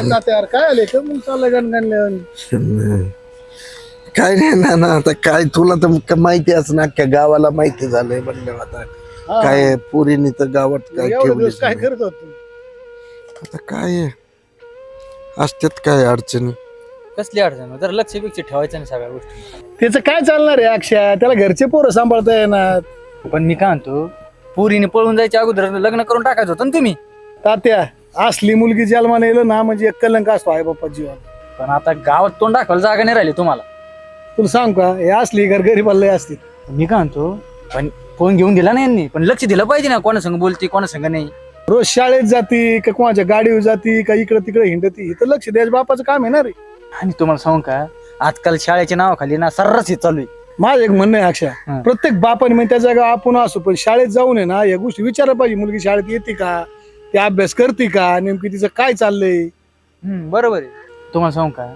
काय यार काय आले? का मग चाललं गणगणल्या काय नाही ना ना आता काय तुला तर माहिती असं ना अख्ख्या गावाला माहिती झालंय म्हणलं आता. काय पुरीनी तर गावात काय एवढे ठेवली दिवस काय करत होत? आता काय आहे? असत्यात काय अडचणी? कसली अडचण? जर लक्ष बिक्ष ठेवायचं नाही सगळ्या गोष्टी. त्याचं काय चालणार आहे अक्षय? त्याला घरचे पोरं सांभाळता येणार पण मी काय म्हणतो पोरीने पळून जायच्या अगोदर लग्न करून टाकायचं होतं ना तुम्ही. तात्या असली मुलगी जन्माला येलं ना म्हणजे एक कलंक असतो आई बाप्पा जीवन पण आता गावात तोंड दाखवायला जागा नाही राहिली तुम्हाला. तुला सांग का हे असली घर गरीबाला लय असते. मी काय म्हणतो पण फोन घेऊन दिला नाही यांनी पण लक्ष दिलं पाहिजे ना कोणा संग बोलती कोणा संग नाही. रोज शाळेत जाती का कोणाच्या गाडीवर जाती का इकडे तिकडे हिंडती इथं लक्ष द्यायचं बापाचं काम आहे ना रे. आणि तुम्हाला सांगू का आजकाल शाळेच्या नावाखाली ना सर्रास हे चालू आहे. माझं एक म्हणणं आहे अक्षय. हा. प्रत्येक बापाने म्हणजे त्या जागा आपण असो पण शाळेत जाऊन आहे ना या गोष्टी विचारल्या पाहिजे मुलगी शाळेत येते का? ती अभ्यास करते का? नेमकी तिचं काय चाललंय? हम्म, बरोबर आहे. तुम्हाला सांगू का?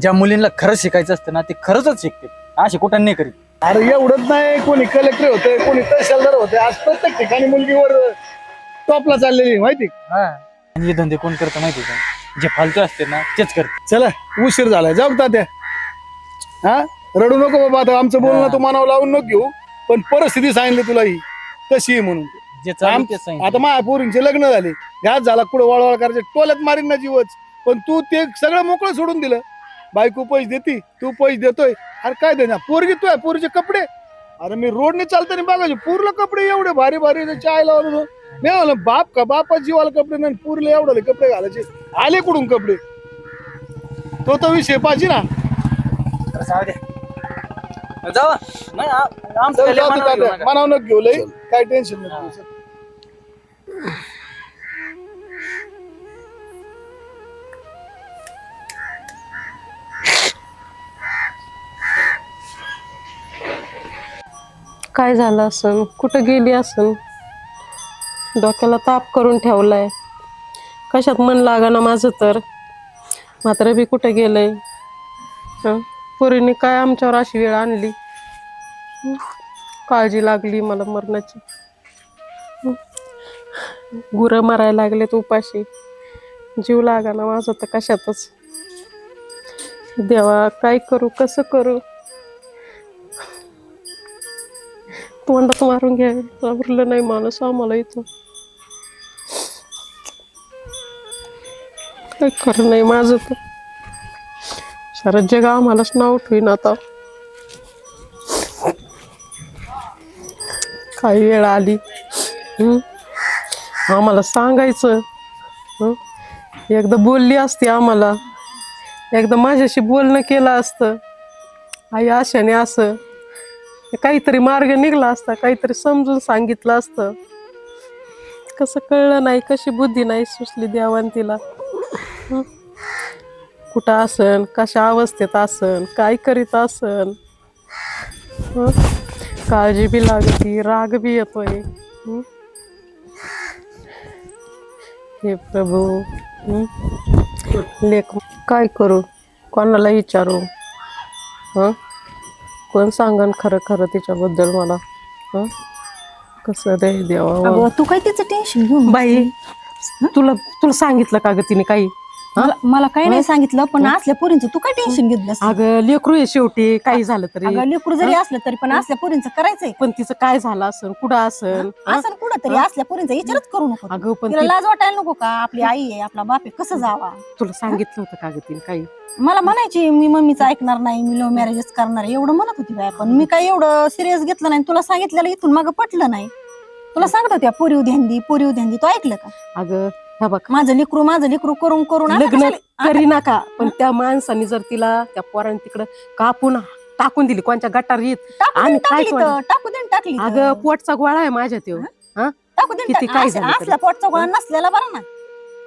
ज्या मुलींना खरंच शिकायचं असतं ना ते खरंच शिकते असे कुठं नाही करीत. अरे एवढंच नाही कोणी कलेक्टर होते कोणी तहसीलदार होते आज प्रत्येक ठिकाणी मुलगीवर टॉपला चाललेली आहे, माहिती? हा. आणि हे धंदे कोण करतं माहिती आहे का? जे फालतू असते ना तेच करते. चला उशीर झालाय. जाऊ का त्या हा? रडू नको बाबा आता आमचं बोलणं तू मनावर लावून नको घेऊ पण परिस्थिती सांगितली तुला ही. कशी आहे म्हणून. जे चालू आम- तेच सांगितलं. आता माझ्या पोरींचे लग्न झाले. घात झाला कुठं वळवळ करायचे. टोल्यात मारीन ना जीवच. पण तू ते सगळं मोकळं सोडून दिलं. बायको पैसे देती तू पैसे देतोय. अरे काय देणार? पोरगी तू आहे पोरीचे कपडे. अरे मी रोडने चालताना बघायचे. पूर्ण कपडे एवढे भारी भारी चाय लावलं मी म्हणलं बाप का बापा जीवाला कपडे नाही. पूरले एवढे कपडे घालायचे. आले कुठून कपडे? तो तो विषय पाहिजे ना. जाऊ दे. जाऊ. नाही आ- आमचं काय लय मनावर घेऊ नका. मनावर नको घेऊ लय काय टेन्शन नाही काय झालं असन? कुठं गेली असन? डोक्याला ताप करून ठेवलाय. कशात मन ना माझं तर? मात्र बी कुठं गेलंय? हं? पोरीने काय आमच्यावर अशी वेळ आणली? काळजी लागली मला मरणाची. गुरं मारायला लागलेत उपाशी. जीव ना माझं तर कशातच. देवा काय करू कसं करू? तोंडात मारून घ्या. आवरलं नाही माणूस आम्हाला इथं. काय खरं नाही माझं तर. सारं जग आम्हालाच नाव ठेवीन आता. काही वेळ आली. आम्हाला सांगायचं. एकदा बोलली असती आम्हाला. एकदा माझ्याशी बोलणं केलं असतं. आई आशाने असं. काहीतरी मार्ग निघला असता काहीतरी समजून सांगितलं असतं. कसं कळलं नाही कशी बुद्धी नाही सुचली द्यावान तिला. कुठं असन कशा अवस्थेत असन काय करीत असन? काळजी बी लागती राग बी येतोय. हे? प्रभू लेख काय करू? कोणाला विचारू? हां? कोण सांगन खरं खरं तिच्याबद्दल मला? हं? कसं रे देवा अगं तू काय तिचं टेन्शन घेऊन बाई तुला तुला सांगितलं का ग तिने काही? मला मला काही नाही सांगितलं पण असल्या पोरींचं तू काय टेन्शन घेत बस अगं लेकरू आहे शेवटी काही झालं तरी. लेकरू जरी असलं तरी पण असल्या पोरींचं करायचंय. पण तिचं काय झालं असन कुठं असन हं? असं कुठं तरी असल्या पोरींचा विचारच करू नको. अगं पण तिला ती- लाज वाटायला नको का? आपली आई आहे आपला बाप आहे कसं जावा? तुला सांगितलं होतं का ग तिने काही? मला म्हणायची मी मम्मीचं ऐकणार नाही मी लव्ह मॅरेजच करणार आहे, एवढं म्हणत होती बाय पण मी काय एवढं सिरियस घेतलं नाही. तुला सांगितलेलं इथून मागं पटलं नाही. तुला सांगत होत्या पोरी उद्यांदी पोरी उद्यांदी तू ऐकलं का? अगं हा बघ. माझं लेकरू माझं लेकरू करून करून आता लग्न कशाला- करी नका पण त्या माणसाने जर तिला त्या पोराने तिकडं कापून टाकून दिली कोणच्या गटार येत टाकू आणि काय टाकली टाकू देऊन टाकली तर. अगं पोटचा गोळा आहे माझ्या त्यो टाकू देऊन किती टाक- काय असं- झालं तरी. असला पोटचा गोळा नसलेला बरं ना.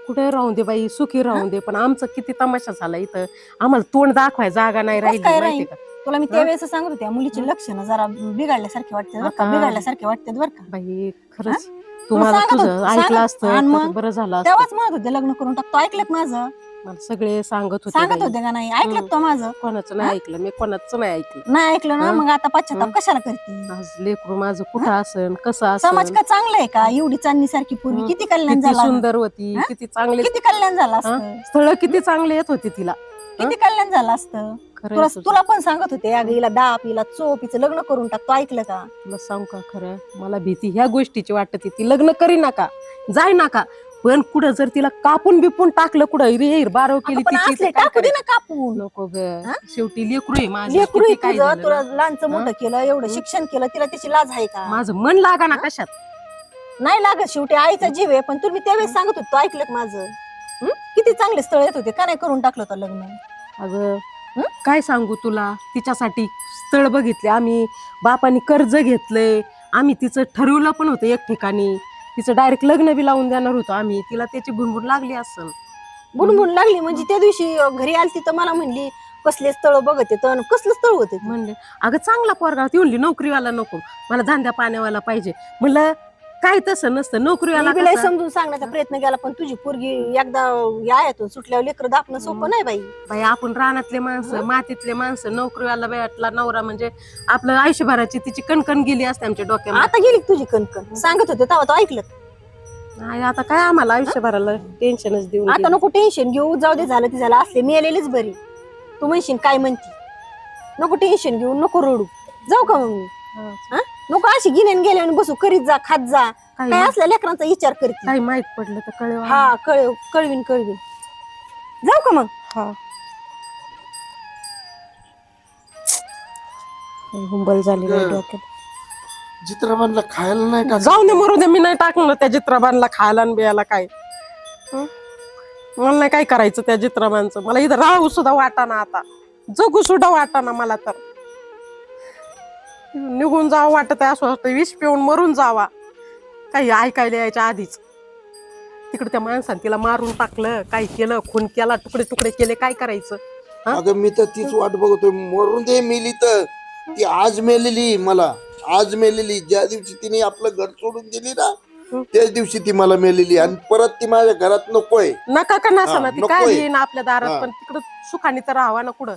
कुठे राहून दे बाई सुखी राहून दे पण आमचं किती तमाशा झाला इथं. आम्हाला तोंड दाखवाय जागा नाही राहिली काय माहितीये राहील? का? तुला मी त्यावेळेस सांगत होते मुलीची लक्षणं जरा बिघडल्यासारखे वाटते बरं का आता- बिघडल्यासारखे वाटते बरं का. बाई खरंच तुम्हाला सांगत तुझं होते- ऐकलं सांगत- असतं आणि तर मग? बरं झालं असतं. तेव्हाच म्हणत होते लग्न करून टाकतो. ऐकलं माझं? मला सगळे सांगत होते सांगत बाई. होते का नाही? ऐकलं. तो माझं? कोणाचं नाही ऐकलं मी कोणाचं नाही ऐकलं. नाही ऐकलं ना? हं? मग आता पश्चाताप हं? कशाला करते? आज लेकरू माझं कुठं असन कसं समाज असन का चांगला आहे का? एवढी चांदणी सारखी पूर्वी. किती कल्याण किती झालं सुंदर होती हं? किती चांगले किती कल्याण झालं असतं? स्थळ किती चांगले येत होते तिला. किती कल्याण झालं असतं खरं तुला आहे तुझं. तुला पण सांगत होते अगं हिला दाप हिला चोप हिचं लग्न करून टाकतो ऐकलं का तुला सांगू का खरं मला भीती ह्या गोष्टीची वाटत ती लग्न करी नका जाय नका पण कुठं जर तिला कापून बिपून टाकलं कुठं रे बारव केली अगं पण तिची असले तर काय टाकू दे करायचं? ना कापून नको ग हं? शेवटी लेकरू आहे माझं लेकरू किती आहे काय तुझं झालं तुला ना. लहानचं मोठं केलं एवढं हं? शिक्षण केलं तिला त्याची लाज आहे का माझं मन लागा ना कशात नाही लागत शेवटी आईचा जीव आहे पण तुम्ही त्यावेळेस सांगत होतो ऐकलं का माझं? किती चांगले स्थळ येत होते? का नाही करून टाकलं होतं लग्न? अगं हं? काय सांगू तुला? तिच्यासाठी स्थळ बघितले. आम्ही बापानी कर्ज घेतलंय. आम्ही तिचं ठरवलं पण होतं एक ठिकाणी. तिचं डायरेक्ट लग्न बी लावून देणार होतो आम्ही. तिला त्याची बुणबुण लागली असेल बुणबुण लागली? म्हणजे त्या दिवशी घरी आलती तर मला म्हणली कसले स्थळ बघत येत कसलं स्थळ होते म्हणले अगं चांगला पोरगा ती म्हणली नोकरीवाला नको. मला धांद्या पाण्यावाला पाहिजे. म्हणलं काय तसं नसतं नोकरीवाला मी लय कसं? समजून सांगण्याचा प्रयत्न केला पण तुझी पोरगी एकदा या यातून सुटल्यावर लेकर दापणं सोपं नाही बाई. बाई आपण रानातले माणसं मातीतले माणसं नोकरीवाला भेटला नवरा म्हणजे आपलं आयुष्यभराची तिची कणकण गेली असते आमच्या डोक्यामध्ये. आता गेली का तुझी कणकण? सांगत होते तेव्हा तो ऐकलं. नाही, आता काय आम्हाला आयुष्यभराला टेन्शनच देऊन आता गेली. नको टेन्शन घेऊ जाऊ दे झालं ते झालं असले मिळालेलीच बरी. तू म्हणशील काय म्हणती? नको टेन्शन घेऊ नको रडू. जाऊ का मग मी? हा. नको अशी गिन्यान गेले आणि बसू करीत जा खात जा. काही काय असल्या लेकरांचा विचार करते. काही माहीत पडलं तर कळवा. हा कळव कळवीन कळवीन. जाऊ का मग? हा. हुंबल झाली हं. डोक्यात. चित्रपटला खायला नाही टाक जाऊ दे मरू दे मी नाही टाकणार त्या चित्रबांना खायला आणि बियाला काय. हं? मला नाही काय करायचं त्या चित्रबांचं मला इथं राहू सुद्धा वाटाना आता. जगू सुद्धा वाटाना मला तर. निघून जावं वाटत आहे असं वाटतं विष पिऊन मरून जावा. काही ऐकायला यायच्या आधीच. तिकडे त्या माणसाने तिला मारून टाकलं काय केलं खून केला तुकडे तुकडे केले काय करायचं? हा? अगं मी तर तीच वाट बघतोय. मरून दे मेली तर. ती आज मेलेली मला. आज मेलेली. ज्या दिवशी तिने आपलं घर सोडून दिली ना हं. त्याच दिवशी ती मला मेलेली. आणि परत ती माझ्या घरात नकोय. नका का नसा ना हा, ती काय नकोय. येईन आपल्या दारात? हा. पण तिकडं सुखाने तर राहावा ना कुठं?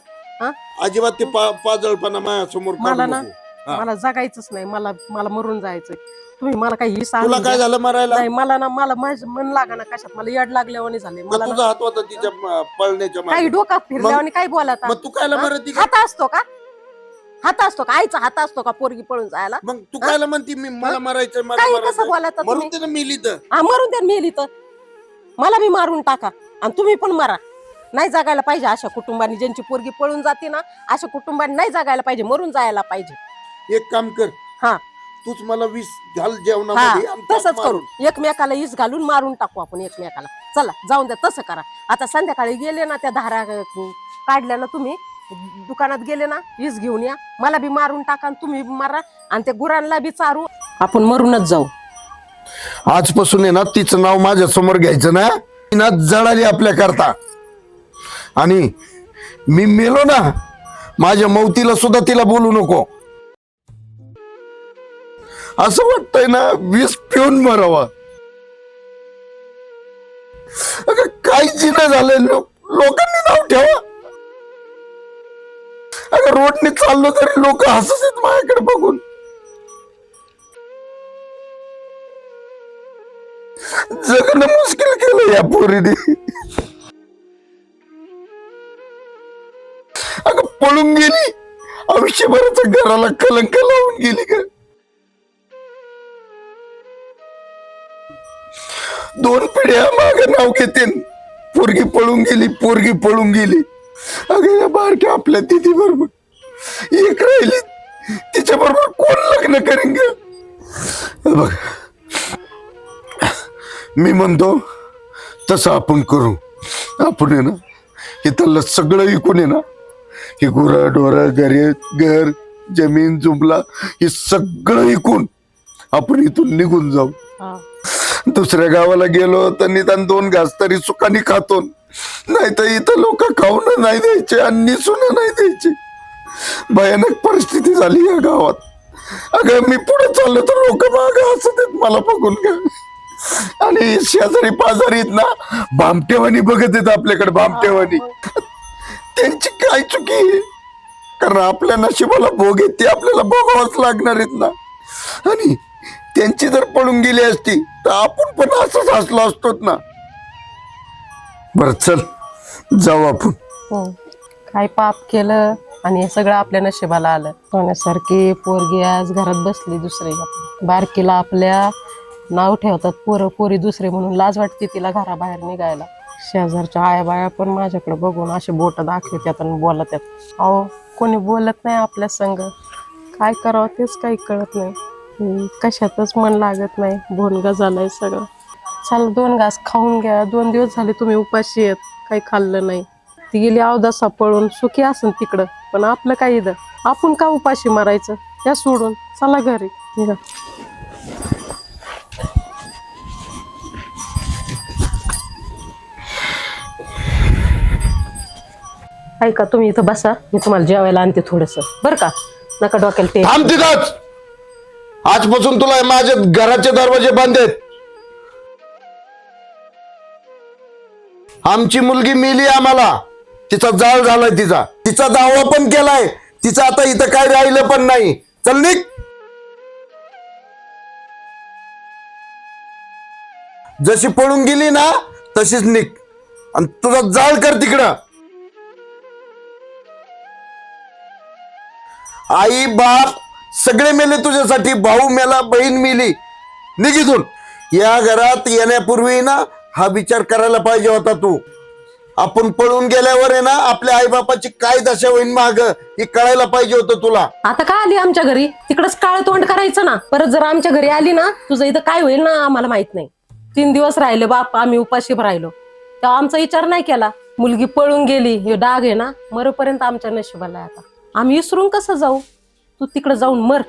अजिबात ते पा- पाजळपणा माझ्यासमोर मला ना? हा. मला जगायचंच नाही मला मला मरून जायचंय. तुम्ही मला काही तुला सांग काय झालं मरायला? नाही मला ना मला माझं मन लागा ना कशात? मला यड लागल्यावानी झाले. मला ना तुझा हात होता तिच्या पळण्याच्या काही? डोका फिरल्यावानी काय बोलाता? मग तू कायला हा? मरत हात असतो का? हात असतो का? आईचा हात असतो का पोरगी पळून जायला? मग तू कायला म्हणती मी मला मरायचं मला काही कसं मरायचं बोलाता मरून तुम्ही मिली तर. हा मरून द्या मेली तर. मला मी मारून टाका. आणि तुम्ही पण मारा. नाही जगायला पाहिजे अशा कुटुंबांनी. ज्यांची पोरगी पळून जाते ना अशा कुटुंबांनी नाही जगायला पाहिजे मरून जायला पाहिजे. एक काम कर. हा. तूच मला वीस घाल हा जेवणामध्ये आणि टाक तसंच मारून. करू एकमेकाला ईस घालून मारून टाकू आपण एकमेकाला. चला जाऊन द्या तसं करा. आता संध्याकाळी गेले ना त्या धारा अं, काढल्या ना तुम्ही. दुकानात गेले ना वीस घेऊन या. मला बी मारून टाका आणि तुम्ही बी मारा. आणि त्या गुरांना बी चारू. आपण मरूनच जाऊ. आजपासून आहे ना तिचं नाव माझ्यासमोर घ्यायचं ना? ती ना जळाली आपल्या करता आणि मी मेलो ना माझ्या मौतीला सुद्धा तिला बोलू नको. असं वाटतंय ना वीस पिऊन मरावा. अगं काय जिन झालंय लोक लोकांनी नाव ठेवा. अगं रोडने चाललो तरी लोक हसत आहेत माझ्याकडे बघून. जगणं मुश्किल केलं या पोरीने. अगं पळून गेली. आयुष्यभराच्या घराला कलंक लावून गेली का दोन पिढ्या माग नाव घेतेन. पोरगी पळून गेली पोरगी पळून गेली. अगं या बारक्या आपल्या दिदी बरोबर एक राहिली तिच्या बरोबर कोण लग्न करेन ग? बघ मी म्हणतो तसं आपण करू. आपण आहे ना इथलं सगळं विकून आहे ना हे गुरं डोरं घरे घर जमीन जुमला हे सगळं विकून आपण इथून निघून जाऊ. दुसऱ्या गावाला गेलो तर निदान दोन घास तरी सुखाने खातो नाही तर इथं लोक खाऊन नाही द्यायचे आणि सुन नाही द्यायचे. भयानक परिस्थिती झाली या गावात. अगं मी पुढे चाललो तर लोक माग असत आहेत मला बघून घ्या आणि शेजारी पाजारीत ना भामटेवानी बघत आहेत आपल्याकडे भामटेवानी त्यांची काय चुकी आहे? कारण आपल्या नशिबाला भोग आहेत ते आपल्याला भोगावंच लागणार आहेत ना. आणि त्यांची जर पळून गेली असती तर आपण पण असंच हसलो असतोच ना. बर चल. जाऊ आपण. हो. काय पाप केलं आणि हे सगळं आपल्या नशिबाला आलं. सोन्यासारखी पोरगी आज घरात बसली दुसरी. बारकीला आपल्या नाव ठेवतात पोरं पोरी दुसरे म्हणून लाज वाटते तिला घराबाहेर निघायला. शेजारच्या आया बाया पण माझ्याकडे बघून असे बोट दाखवतात आणि बोलत आहेत अहो कोणी बोलत नाही आपल्या संग. काय करावं तेच काही कळत नाही. कशातच मन लागत नाही. भोनगा झालाय सगळं. चल दोन घास खाऊन घ्या. दोन दिवस झाले तुम्ही उपाशी आहेत. काही खाल्लं नाही. ती गेली अवदासा पळून. सुखी असन तिकडं. पण आपलं काय इथं? आपण का उपाशी मारायचं? या सोडून. चला घरी. निघा. ऐका तुम्ही इथं बसा. मी तुम्हाला जेवायला आणते थोडस. बरं का? नका डोक्याला ते आजपासून तुला माझ्या घराचे दरवाजे बंद आहेत. आमची मुलगी मेली आम्हाला. तिचा जाळ झालाय तिचा. तिचा दावा पण केलाय. तिचं आता इथं काय राहिलं पण नाही. चल निघ. जशी पळून गेली ना तशीच निघ. आणि तुझा जाळ कर तिकडं. आई बाप सगळे मेले तुझ्यासाठी भाऊ मेला बहीण मेली. निघितून या घरात येण्यापूर्वी ना हा विचार करायला पाहिजे होता तू. आपण पळून गेल्यावर आहे ना आपल्या आई बापाची काय दशा होईन माग हे कळायला पाहिजे होतं तुला. आता काय आली आमच्या घरी? तिकडच काळ तोंड करायचं ना. परत जर आमच्या घरी आली ना तुझं इथं काय होईल ना आम्हाला माहीत नाही. तीन दिवस राहिले बाप आम्ही उपाशी राहिलो. तेव्हा आमचा विचार नाही केला. मुलगी पळून गेली हे डाग आहे ना मरेपर्यंत आमच्या नशिबाला आहे आता. आम्ही विसरून कसं जाऊ? तू तिकडं जाऊन मर.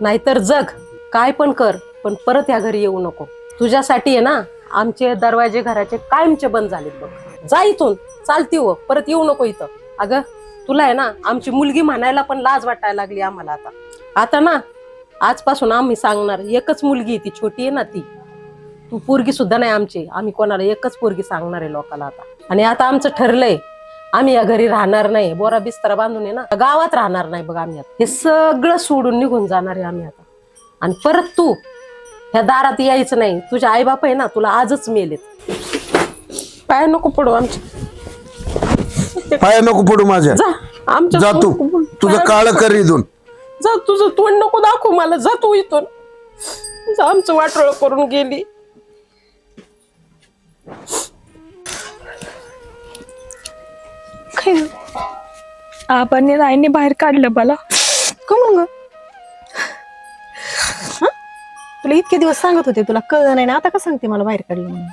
नाहीतर जग. काय पण कर पण परत या घरी येऊ नको. तुझ्यासाठी आहे ना आमचे दरवाजे घराचे कायमचे बंद झालेत बघ. जा इथून. चालती हो. परत येऊ नको इथं. अगं तुला आहे ना आमची मुलगी म्हणायला पण लाज वाटायला लागली आम्हाला आता. आता ना आजपासून आम्ही सांगणार एकच मुलगी आहे ती छोटी आहे ना ती. तू पोरगी सुद्धा नाही आमची. आम्ही कोणाला एकच पोरगी सांगणार आहे लोकाला आता. आणि आता आमचं ठरलंय आम्ही या घरी राहणार नाही. बोरा बिस्तरा बांधून आहे ना गावात राहणार नाही बघ आम्ही आता. हे सगळं सोडून निघून जाणार आहे आम्ही आता. आणि परत तू ह्या दारात यायचं नाही. तुझे आई बाप आहे ना तुला आजच मेलेत. पाय नको पडू आमच्या. पाया नको पडू माझ्या. जा आमच्या जा तू. तुझं काळ कर इथून. जा तुझं तोंड नको दाखव मला. जा तू इथून. जा आमचं वाटोळ करून गेली. काय आबांनी राईने बाहेर काढलं मला कमून ग हं? तुला इतके दिवस सांगत होते तुला कळलं नाही ना आता का सांगते मला बाहेर काढलं म्हणून?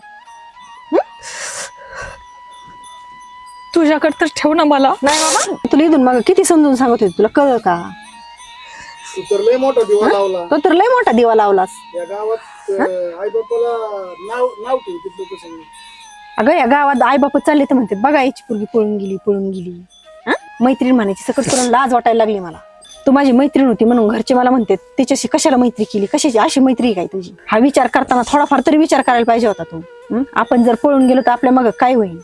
तुझ्याकडे तर ठेव ना मला नाही बाबा तुला इथून मग किती समजून सांगत होते तुला कळलं का? तू तर लय मोठा दिवा लावला. तो तर लय मोठा दिवा लावलास. या गावात आई बापाला नाव नाव ठेवते लोक सगळे अगं या गावात आई बापा चालले तर म्हणते बघा याची पोरगी पळून गेली पळून गेली. हं? मैत्रीण म्हणायची सकट करून लाज वाटायला लागली मला. तू माझी मैत्रीण होती म्हणून घरचे मला म्हणते त्याच्याशी कशाला मैत्री केली? कशाची? अशी मैत्री काय तुझी? हा विचार करताना थोडाफार तरी विचार करायला पाहिजे होता तू. आपण जर पळून गेलो तर आपल्या मग काय होईल?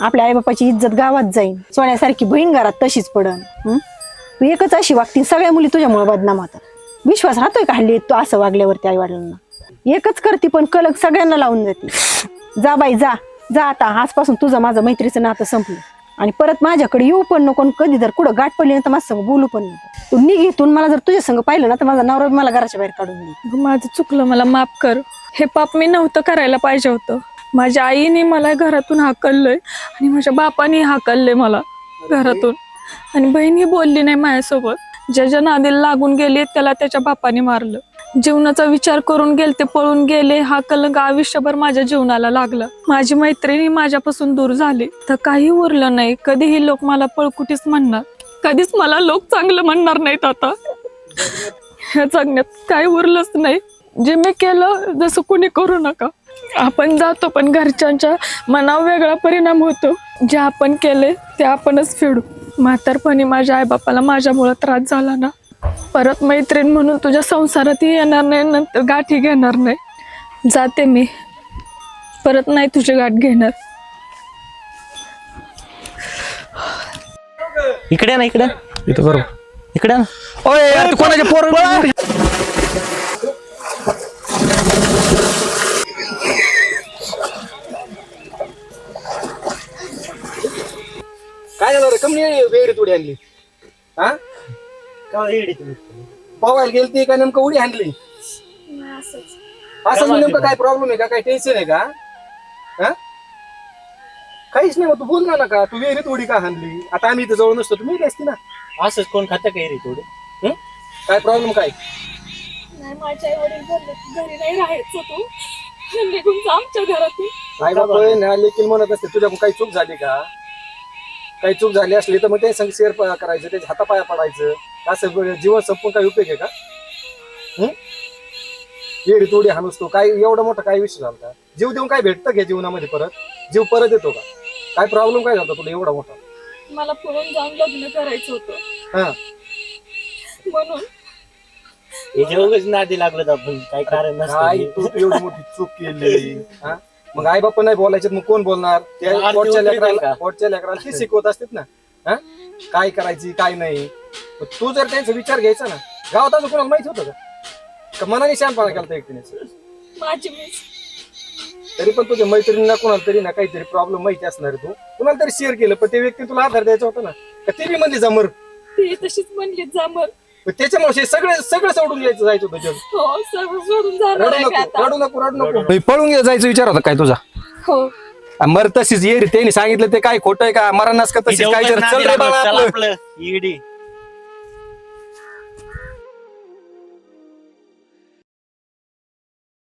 आपल्या आईबापाची इज्जत गावात जाईल. सोन्यासारखी बहीण घरात तशीच पडन. तू एकच अशी वागती सगळ्या मुली तुझ्यामुळे बदनाम होतात. विश्वास राहतोय का हल्ली तू असं वागल्यावरती आई वडिलांना? एकच करते पण कलक सगळ्यांना लावून जाते जा बाई जा. जा आता आजपासून तुझं माझं मैत्रीचं नातं संपलं. आणि परत माझ्याकडे येऊ पण नको आणि कधी जर कुठं गाठ पडली ना तर माझ्या संग बोलू पण नको. तू निघ इथून मला जर तुझ्या संग पाहिलं ना तर माझा नवरा बी मला घराच्या बाहेर काढून दे अगं, माझं चुकलं मला माफ कर. हे पाप मी नव्हतं करायला पाहिजे होतं. माझ्या आईने मला घरातून हाकललंय आणि माझ्या बापाने हाकललंय मला घरातून. आणि बहीण ही बोलली नाही माझ्यासोबत. ज्या ज्या नादीला लागून गेले त्याला त्याच्या बापाने मारलं. जीवनाचा विचार करून गेले ते पळून गेले. हा कलंक आयुष्यभर माझ्या जीवनाला लागला. माझी मैत्रिणी माझ्यापासून दूर झाली. तर काही उरलं नाही. कधीही लोक मला पळकुटीच म्हणणार. कधीच मला लोक चांगलं म्हणणार नाहीत आता. ह्या जगण्यात काही उरलंच नाही. जे मी केलं जसं कुणी करू नका. आपण जातो पण घरच्यांच्या मनावर वेगळा परिणाम होतो. जे आपण केले ते आपणच फेडू. म्हातारपणी माझ्या आईबापाला माझ्यामुळं त्रास झाला ना. परत मैत्रीण म्हणून तुझ्या संसारातही येणार नाही नंतर गाठी घेणार नाही. जाते मी. परत नाही तुझी गाठ घेणार. इकडे ना इकडे. इथं करू. इकडे ना. ओय यार, तू कोणाच्या पोर काय झालं रे? कमी वेळ उडी आणली. हा? पवायला गेली ती का? नेमकं उडी आणली असं म्हणजे नेमकं काय प्रॉब्लेम आहे का? काय टेन्शन आहे का? हा? काहीच नाही मग तू बोल ना का? तू विहिरीत उडी का हाणली? आता आम्ही इथे जवळ नसतो तुम्ही असती ना. असंच कोण खातं काही रे थोडे हं? काय प्रॉब्लेम काय? नाही माझ्या वडील घरी नाही राहायचं तू. निघून जा आमच्या घरातून आई बाबा ना लेखील म्हणत असते तुझ्याकडून काही चूक झाली का? काही चूक झाली असली तर मग ते संग शेअर करायचं त्याच्या हातापाया पडायचं. असं जीवन संपून काही उपयोग आहे का? येडी तोडी हाणूस तो काय एवढा मोठा काय विषय झाला? जीव देऊन काय भेटतं घ्या जीवनामध्ये परत? जीव परत येतो का? काय प्रॉब्लेम काय झाला तुला एवढा मोठा? मला पळून जाऊन लग्न करायचं होतं. हा. म्हणून. याच्या उगाच नादी लागलो आपण. काही कारण काय नसतं तू एवढी मोठी चूक केली. हा? मग आई बाप्पा नाही बोलायचे मग कोण बोलणार? आरती पोटच्या उतरली लेकराला का? पोटच्या लेकराला ते शिकवत असतात ना. हा? काय करायची काय नाही. मग तू जर त्यांचा विचार घ्यायचा ना गावात अजून कोणाला माहिती होतं का? का मनाने शहाणपणा केला होता एकटीने माझी मी तरी पण तुझ्या मैत्रिणीला कोणाला तरी ना काहीतरी प्रॉब्लेम माहिती असणार आहे तू. कुणाला तरी शेअर केलं पण ते व्यक्ती तुला आधार द्यायचा होता ना. का ते बी म्हणली जमर ती तशीच म्हणली जामर त्याच्यामुळे सगळं सगळं सोडून यायचं जायचं होतं जग हो सगळं सोडून जाणार रडू आहे मी नको आता. रडू नको रडू नको. पळून जायचा विचार होता काय तुझा? हो. मर तशीच ये रे त्यांनी सांगितलं ते काय खोटं आहे का? मरानास का तशीच काय चल रे बाळा आपलं.